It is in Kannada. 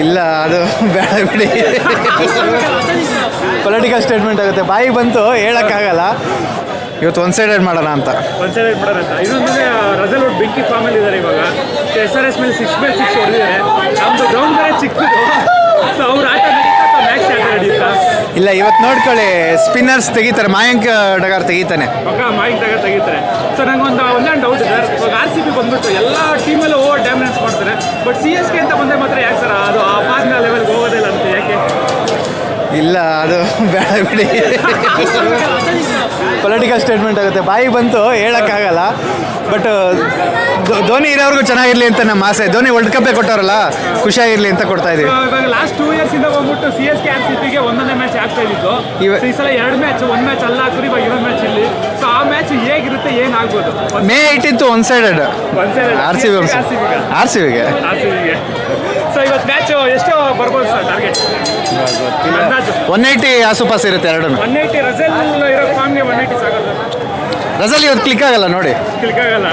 ಇಲ್ಲ ಅದು ಬೇಡ ಬಿಡಿ. ಪೊಲಿಟಿಕಲ್ ಸ್ಟೇಟ್ಮೆಂಟ್ ಆಗುತ್ತೆ. ಬಾಯಿ ಬಂತು ಹೇಳೋಕ್ಕಾಗಲ್ಲ. ಇವತ್ತು ಒನ್ ಸೈಡೆಡ್ ಮಾಡೋಣ ಅಂತ. ಪಂಚಾಯತ್ ಮಾಡೋಣ ಅಂತ. ಇನ್ನೊಂದ್ರೆ ರಜಲ್ ಅವ್ರು ಬೆಂಕಿ ಫಾರ್ಮಲ್ಲಿ ಇದ್ದಾರೆ ಇವಾಗ. ಎಸ್ ಆರ್ ಎಸ್ ಮೇಲೆ ಸಿಕ್ಸ್ ಬೈ ಸಿಕ್ಸ್ ಹೊಡೆದಿದ್ದಾರೆ. ನಮ್ದು ಗ್ರೌಂಡ್ ಬೇರೆ ಚಿಕ್ಕದು. ಸೊ ಅವ್ರ ಆಟ ಮ್ಯಾಚ್ ಆಟ ನಡೀತಾ ಇಲ್ಲ ಇವತ್ತು ನೋಡ್ಕೊಳ್ಳಿ. ಸ್ಪಿನ್ನರ್ಸ್ ತೆಗಿತಾರೆ. ಮಾಯಾಂಕ್ ಡಗಾರ್ ತೆಗಿತಾನೆ. ಮಾಯಂಕ್ ಡಗಾರ್ ತಗ ತೆಗಿತಾರೆ. ಸೊ ನಂಗೆ ಒಂದು ಒಂದೇ ಡೌಟ್ ಇದೆ. ಇವಾಗ ಆರ್ ಸಿ ಬಿ ಬಂದ್ಬಿಟ್ಟು ಎಲ್ಲ ಬಟ್ ಸಿ ಎಸ್ ಕೆ ಅಂತ ಬಂದರೆ ಮಾತ್ರ ಯಾಕೆ ಸರ್ ಅದು ಆ ಪಾಸ್ನ ಲೆವೆಲ್ಗೆ ಹೋಗೋದಿಲ್ಲ ಅಂತ ಯಾಕೆ? ಇಲ್ಲ ಅದು ಬೇಡ ಬಿಡಿ. ಪೊಲಿಟಿಕಲ್ ಸ್ಟೇಟ್ಮೆಂಟ್ ಆಗುತ್ತೆ. ಬಾಯಿ ಬಂತು ಹೇಳೋಕ್ಕಾಗಲ್ಲ. ಬಟ್ ಧೋನಿ ಇರೋರ್ಗೂ ಚೆನ್ನಾಗಿರಲಿ ಅಂತ ನಮ್ಮ ಆಸೆ. ಧೋನಿ ವರ್ಲ್ಡ್ ಕಪ್ಪೇ ಕೊಟ್ಟವ್ರಲ್ಲ ಖುಷಿಯಾಗಿರ್ಲಿ ಅಂತ ಕೊಡ್ತಾ ಇದೀವಿ. ಇವಾಗ ಲಾಸ್ಟ್ ಟೂ ಇಯರ್ಸ್ ಇಂದ ಬಂದ್ಬಿಟ್ಟು C S K R C ಪಿಗೆ ಒಂದೊಂದೇ ಮ್ಯಾಚ್ ಆಗ್ತಾ So, ಈ ಸಲ ಎರಡು ಮ್ಯಾಚ್ ಒಂದು ಮ್ಯಾಚ್ ಅಲ್ಲ ಹಾಕಿದ್ರೆ ಇವಾಗ ಇನ್ನೊಂದು ಮ್ಯಾಚ್ ಇಲ್ಲಿ ಸೊ ಆ ಮ್ಯಾಚ್ ಹೇಗಿರುತ್ತೆ ಏನಾಗ್ಬೋದು ಮೇ ಏಯ್ಟಿಂತು one sided R C B R C ಬಿಗೆ ಸೊ ಇವತ್ತು ಮ್ಯಾಚ್ ಎಷ್ಟು ಬರ್ಬೋದು ಸರ್ ಟಾರ್ಗೆಟ್ ಅಂದಾಜು? ಒನ್ ಏಯ್ಟಿ ಆಸುಪಾಸ್ ಇರುತ್ತೆ ಎರಡು ಒನ್ ಏಯ್ಟಿ ರಸಲ್ ಇರೋ ಫಾರ್ಮ್ಗೆ ಒನ್ ಏಯ್ಟಿ ಸಾಕೋದು ರಸಲ್ ಇವತ್ತು ಕ್ಲಿಕ್ ಆಗಲ್ಲ ನೋಡಿ. ಕ್ಲಿಕ್ ಆಗಲ್ಲ?